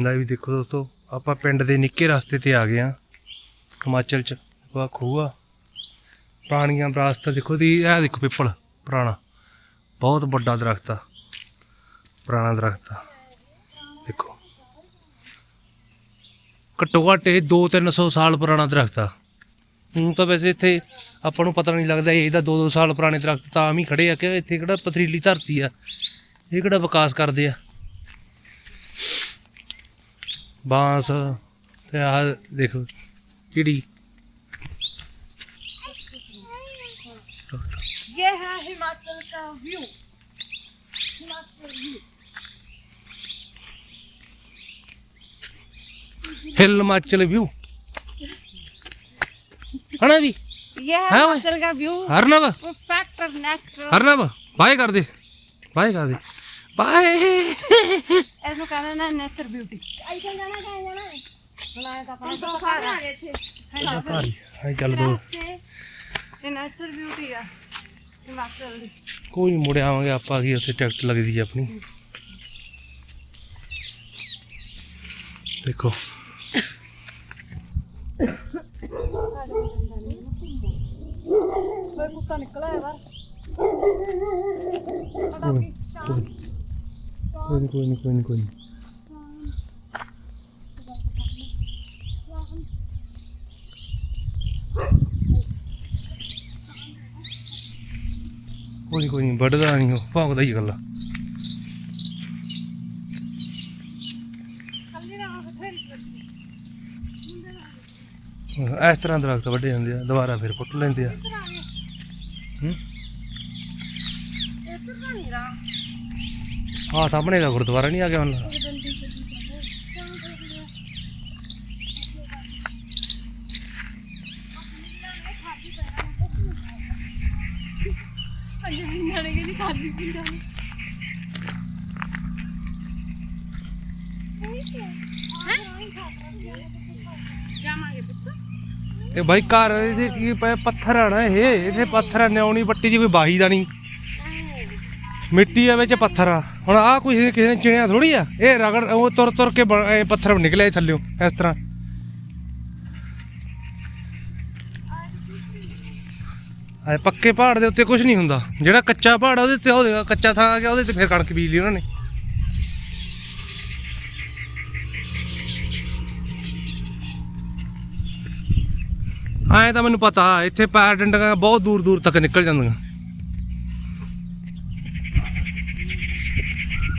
ਲੈ ਵੀ ਦੇਖੋ ਦੋਸਤੋ, ਆਪਾਂ ਪਿੰਡ ਦੇ ਨਿੱਕੇ ਰਸਤੇ ਤੇ ਆ ਗਏ ਆ ਹਿਮਾਚਲ ਚ ਵਾ ਖੂਹ ਪੁਰਾਣੀਆਂ ਵਿਰਾਸਤਾਂ ਦੇਖੋ ਦੀ ਇਹ ਦੇਖੋ ਪਿੱਪਲ, ਪੁਰਾਣਾ। ਬਹੁਤ ਵੱਡਾ ਦਰਖਤ ਆ। ਪੁਰਾਣਾ ਦਰਖਤ ਆ। ਦੇਖੋ। ਘੱਟੋ ਘੱਟ ਇਹ 2-300 ਸਾਲ ਪੁਰਾਣਾ ਦਰਖਤ ਆ। ਹੁਣ ਤਾਂ ਵੈਸੇ ਇੱਥੇ ਆਪਾਂ ਨੂੰ ਪਤਾ ਨਹੀਂ ਲੱਗਦਾ ਇਹਦਾ 2-2 ਸਾਲ ਪੁਰਾਣੇ ਦਰਖਤ ਤਾਂ ਆਮ ਹੀ ਖੜੇ ਆ ਕਿ ਇੱਥੇ ਕਿਹੜਾ ਪਥਰੀਲੀ ਧਰਤੀ ਆ। ਇਹ ਕਿਹੜਾ ਵਿਕਾਸ ਕਰਦੇ ਆ। ਬਾਂਸ ਤੇ ਆ ਦੇਖੋ ਚਿੜੀ ये है हिमाचल का view Himachal view hill Himachal view ਹਣਾ ਵੀ ये है हाँ, हिमाचल का व्यू ਹਰਨਵ परफेक्ट और नेचुरल ਹਰਨਵ ਬਾਏ ਕਰ ਦੇ ਬਾਏ ਕਰ ਦੇ ਬਾਏ ਇਹਨੂੰ ਕਹਿੰਦੇ ਨੇ ਨੇਚਰ ਬਿਊਟੀ ਆਈ ਚੱਲ ਜਾਣਾ ਕਹਾਂ ਜਾਣਾ। ਬਣਾਇਆ ਤਾਂ ਆਪਣਾ ਤੋਂ ਖਾ ਰਹੇ ਥੇ ਭਾਰੀ ਹਾਈ ਚੱਲ ਦੋ। ਇਹ ਨੇਚਰ ਬਿਊਟੀ ਆ ਹਿਮਾਚਲ ਦੀ। ਕੋਈ ਨੀ ਮੁੜ ਆਵਾਂਗੇ ਆਪਾਂ ਕੀ ਉੱਥੇ ਟਿਕਟ ਲੱਗਦੀ ਹੈ ਆਪਣੀ। ਦੇਖੋ। ਕੋਈ ਕੁੱਤਾ ਨਿਕਲਿਆ ਹੈ। ਬਾਹਰ ਕੋਈ ਨੀ, ਕੋਈ ਨਹੀਂ ਕੋਈ ਨਹੀਂ ਕੋਈ ਨਹੀਂ ਕੋਈ ਨੀ, ਕੋਈ ਨਹੀਂ ਵੱਢਦਾ ਨਹੀਂ ਉਹ ਭੌਂਕਦਾ ਹੀ ਗੱਲਾਂ ਇਸ ਤਰ੍ਹਾਂ ਦਰਖਤ ਵੱਢੇ ਜਾਂਦੇ ਆ ਦੁਬਾਰਾ ਫਿਰ ਪੁੱਟ ਲੈਂਦੇ ਆ। ਹੂੰ? ਇੱਥੇ ਤਾਂ ਨਹੀਂ ਰਹਾ। ਆ ਸਾਹਮਣੇ ਦਾ ਗੁਰਦੁਆਰਾ ਨਹੀਂ ਆ ਗਿਆ ਹੁਣ ਇਹ ਬਾਈ ਘਰ ਇਹਦੇ ਕੀ ਪਿਆ ਪੱਥਰ ਆ ਇਹ। ਇਹਦੇ ਪੱਥਰ ਆ ਪੱਟੀ ਦੀ ਕੋਈ ਬਾਹੀ ਦਾ ਨਹੀਂ। ਮਿੱਟੀ ਆ ਵਿੱਚ ਪੱਥਰ ਆ। ਹੁਣ ਆ ਕੋਈ ਕਿਸੇ ਨੇ ਚਿਣਿਆ ਥੋੜੀ ਆ। ਇਹ ਰਗੜ ਉਹ ਤੁਰ ਤੁਰ ਕੇ ਬ- ਇਹ ਪੱਥਰ ਨਿਕਲਿਆ ਥੱਲਿਓ, ਇਸ ਤਰ੍ਹਾਂ। ਆ ਪੱਕੇ ਪਹਾੜ ਦੇ ਉੱਤੇ ਕੁਝ ਨਹੀਂ ਹੁੰਦਾ। ਜਿਹੜਾ ਕੱਚਾ ਪਹਾੜ ਆ, ਉਹਦੇ ਤੇ ਉਹਦੇ ਕੱਚਾ ਥਾਂ ਆ ਗਿਆ, ਉਹਦੇ ਤੇ ਫਿਰ ਕਣਕ ਬੀਜ ਲਈ ਉਹਨਾਂ ਨੇ। ਐਂ ਤਾਂ ਮੈਨੂੰ ਪਤਾ, ਇੱਥੇ ਪੈਰ ਡੰਡੀਆਂ ਬਹੁਤ ਦੂਰ ਦੂਰ ਤੱਕ ਨਿਕਲ ਜਾਂਦੀਆਂ।